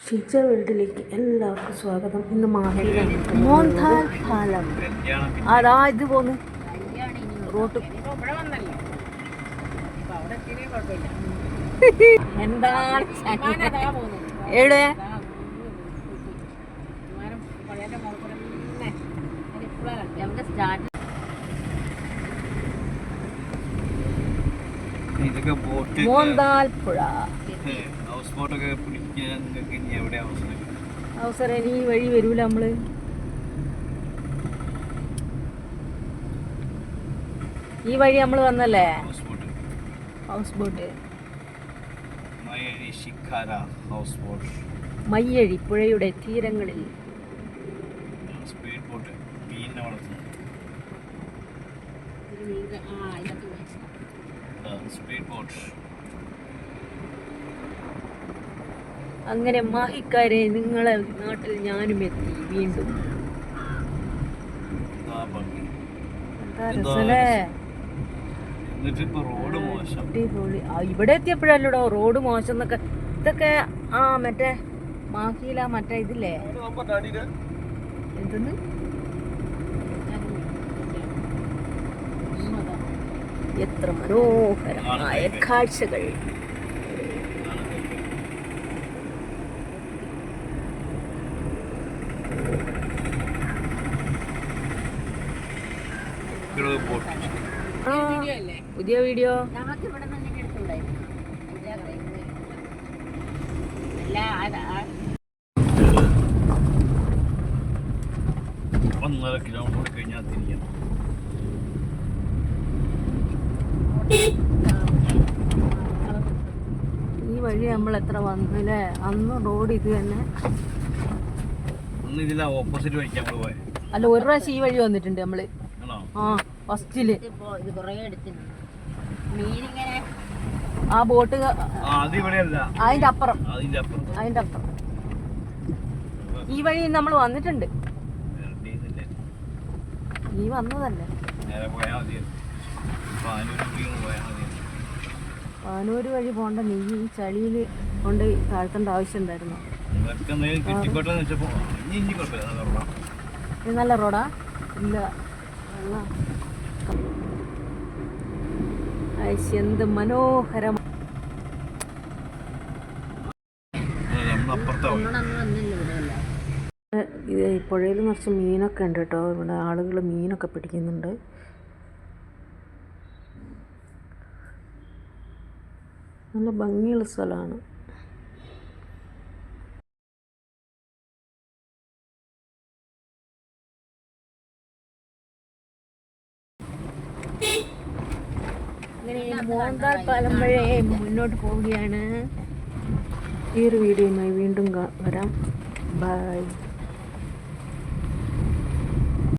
ഷിജ വേൾഡിലേക്ക് എല്ലാവർക്കും സ്വാഗതം. ഇന്ന് മോഹൻലാൽ പാലം. അതാ ഇത് പോന്ന്? റോട്ട്. എന്താണ് എവിടെ? പുഴ. ഹൗസ് ബോട്ടൊക്കെ പിടിക്കാൻ ഇനി എവിടെ അവസരം അവസരം ഇനി ഈ വഴി വരൂല നമ്മൾ. ഈ വഴി നമ്മൾ വന്നല്ലേ? House boat house boat Mayyazhi shikara house boat Mayyazhi പുഴയുടെ തീരങ്ങളിൽ. സ്പീഡ് ബോട്ട് മീനിനെ വളർത്തുന്നു. സ്പീഡ് ബോട്ട് അങ്ങനെ മാഹിക്കാരെ നിങ്ങളെ നാട്ടിൽ ഞാനും എത്തി വീണ്ടും. അടിപൊളി. ഇവിടെ എത്തിയപ്പോഴല്ലോ റോഡ് മോശം എന്നൊക്കെ. ഇതൊക്കെ ആ മറ്റേ മാഹിയില മറ്റേ ഇതില്ലേ? എന്തെന്ന്? എത്ര മനോഹരമായ കാഴ്ചകൾ ഇവിടെ ബോട്ട് ആ, പുതിയ വീഡിയോ. ഒന്നര കിലോമീറ്റർ കഴിഞ്ഞാൽ തിരിക്കാം ഈ വഴി നമ്മൾ എത്ര വന്നില്ലേ അന്ന് റോഡ് ഇത് തന്നെ. അല്ല ഒരു പ്രാവശ്യം ഈ വഴി വന്നിട്ടുണ്ട് നമ്മൾ. ആ ഫസ്റ്റിൽ. മീനിങ്ങനെ ആ ബോട്ട് ആ അതിന്റെ അപ്പുറം. അതിന്റെ അപ്പുറം. ഈ വഴി നമ്മൾ വന്നിട്ടുണ്ട്. നീ വന്നതല്ലേ. പാനൂര് വഴി പോണ്ട നീ ഈ ചളിയിൽ കൊണ്ട് താഴ്ത്തേണ്ട ആവശ്യം ഉണ്ടായിരുന്നു? നല്ല റോഡാ? ഇല്ല. എന്ത് മനോഹരം. ഇത് പുഴയിൽ നിറച്ച് മീനൊക്കെ ഉണ്ട് കേട്ടോ. ഇവിടെ ആളുകൾ മീനൊക്കെ പിടിക്കുന്നുണ്ട്. നല്ല ഭംഗിയുള്ള സ്ഥലമാണ്. അങ്ങനെ മോന്താൽ പാലം വഴി മുന്നോട്ട് പോവുകയാണ്. ഈ ഒരു വീഡിയോയുമായി വീണ്ടും വരാം. ബൈ